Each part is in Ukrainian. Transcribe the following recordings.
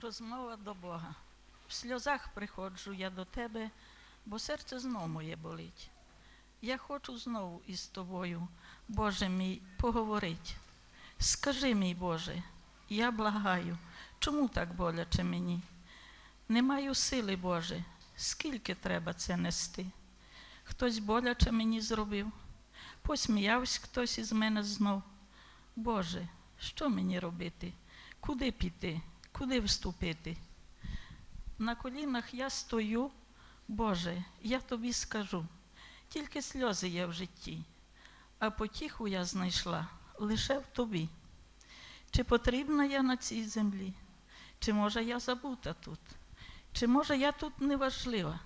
Розмова до Бога. В сльозах приходжу я до тебе, бо серце знов моє болить. Я хочу знову із тобою, Боже мій, поговорить. Скажи, мій Боже, я благаю, чому так боляче мені? Не маю сили, Боже, скільки треба це нести. Хтось боляче мені зробив, посміявся хтось із мене знов. Боже, що мені робити? Куди піти? Куди вступити? На колінах я стою, Боже, я тобі скажу, тільки сльози є в житті, а потіху я знайшла лише в тобі. Чи потрібна я на цій землі? Чи може я забута тут? Чи може я тут неважлива?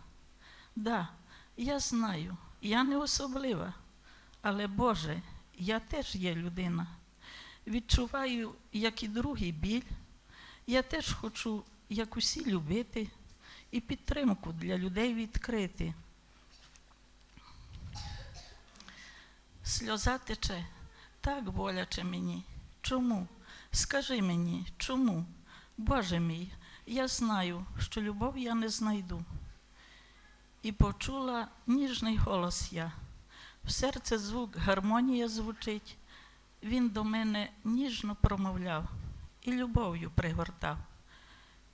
Да, я знаю, я не особлива, але Боже, я теж є людина. Відчуваю, як і другий біль. Я теж хочу, як усі, любити і підтримку для людей відкрити. Сльоза тече, так боляче мені. Чому? Скажи мені, чому? Боже мій, я знаю, що любов я не знайду. І почула ніжний голос я. В серце звук гармонія звучить. Він до мене ніжно промовляв і любов'ю пригортав.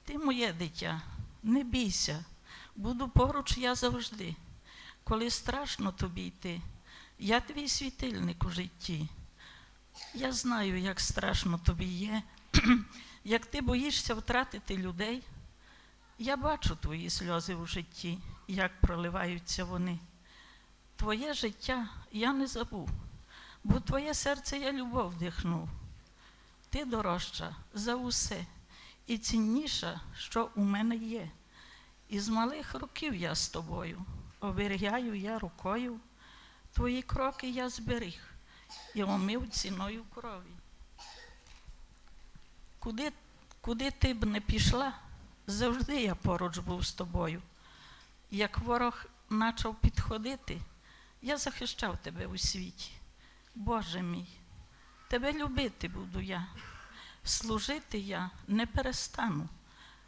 Ти моє дитя, не бійся, буду поруч я завжди. Коли страшно тобі йти, я твій світильник у житті. Я знаю, як страшно тобі є, як ти боїшся втратити людей. Я бачу твої сльози у житті, як проливаються вони. Твоє життя я не забув, бо твоє серце я любов вдихнув. Ти дорожча за усе і цінніша, що у мене є. Із малих років я з тобою, оберігаю я рукою, твої кроки я зберіг і омив ціною крові. Куди, куди ти б не пішла, завжди я поруч був з тобою. Як ворог почав підходити, я захищав тебе у світі. Боже мій, тебе любити буду я, служити я не перестану.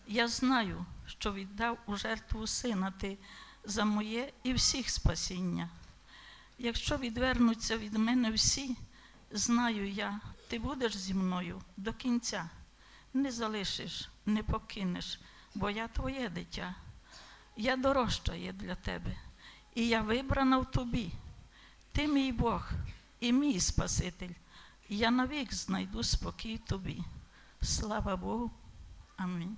Я знаю, що віддав у жертву сина ти за моє і всіх спасіння. Якщо відвернуться від мене всі, знаю я, ти будеш зі мною до кінця. Не залишиш, не покинеш, бо я твоє дитя. Я дорожча є для тебе, і я вибрана в тобі. Ти мій Бог і мій Спаситель. Я навік знайду спокій тобі. Слава Богу. Амінь.